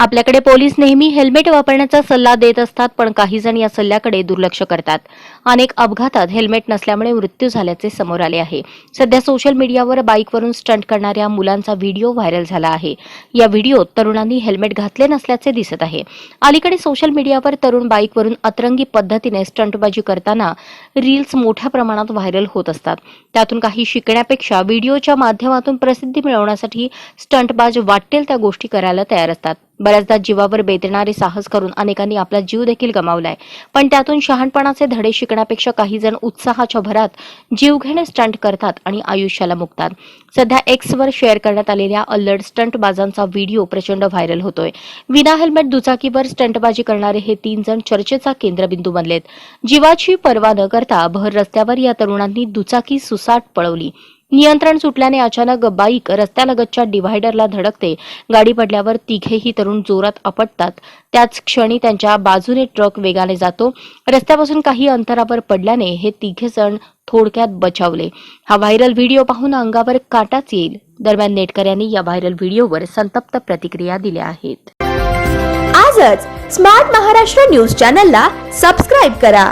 आपल्याकडे पोलीस नेहमी हेल्मेट वापरण्याचा सल्ला देत असतात पण काही जण या सल्ल्याकडे दुर्लक्ष करतात. अनेक अपघातात हेल्मेट नसल्यामुळे मृत्यू झाल्याचे समोर आले आहे. सध्या सोशल मीडियावर बाईकवरून स्टंट करणाऱ्या मुलांचा व्हिडिओ व्हायरल झाला आहे. या व्हिडिओत तरुणांनी हेल्मेट घातले नसल्याचे दिसत आहे. अलीकडे सोशल मीडियावर तरुण बाईकवरून अतरंगी पद्धतीने स्टंटबाजी करताना रील्स मोठ्या प्रमाणात व्हायरल होत असतात. त्यातून काही शिकण्यापेक्षा व्हिडिओच्या माध्यमातून प्रसिद्धी मिळवण्यासाठी स्टंटबाज वाटेल त्या गोष्टी करायला तयार असतात. बऱ्याचदा जीवावर बेतणारे साहस करून अनेकांनी आपला जीव देखील गमावलाय. पण त्यातून शहाणपणाचे धडे शिकण्यापेक्षा काही जण उत्साहाच्या भरात जीवघेणे स्टंट करतात आणि आयुष्याला मुकतात. सध्या एक्सवर शेअर करण्यात आलेल्या अल्लड स्टंटबाजांचा व्हिडिओ प्रचंड व्हायरल होतोय. विना हेल्मेट दुचाकीवर स्टंटबाजी करणारे हे तीन जण चर्चेचा केंद्रबिंदू बनलेत. जीवाची पर्वा न करता भर रस्त्यावर या तरुणांनी दुचाकी सुसाट पळवली. नियंत्रण सुटल्याने अचानक बाईक रस्त्यालगतच्या डिव्हायडरला धडकते. गाडी पडल्यावर तिघेही तरुण जोरात आपटतात. त्याच क्षणी त्यांच्या बाजूने ट्रक वेगाने जातो. रस्त्यापासून काही अंतरावर पडल्याने हे तिघे जण थोडक्यात बचावले. हा व्हायरल व्हिडिओ पाहून अंगावर काटाच येईल. दरम्यान नेटकऱ्यांनी या व्हायरल व्हिडिओवर संतप्त प्रतिक्रिया दिल्या आहेत. आजच स्मार्ट महाराष्ट्र न्यूज चॅनलला सबस्क्राईब करा.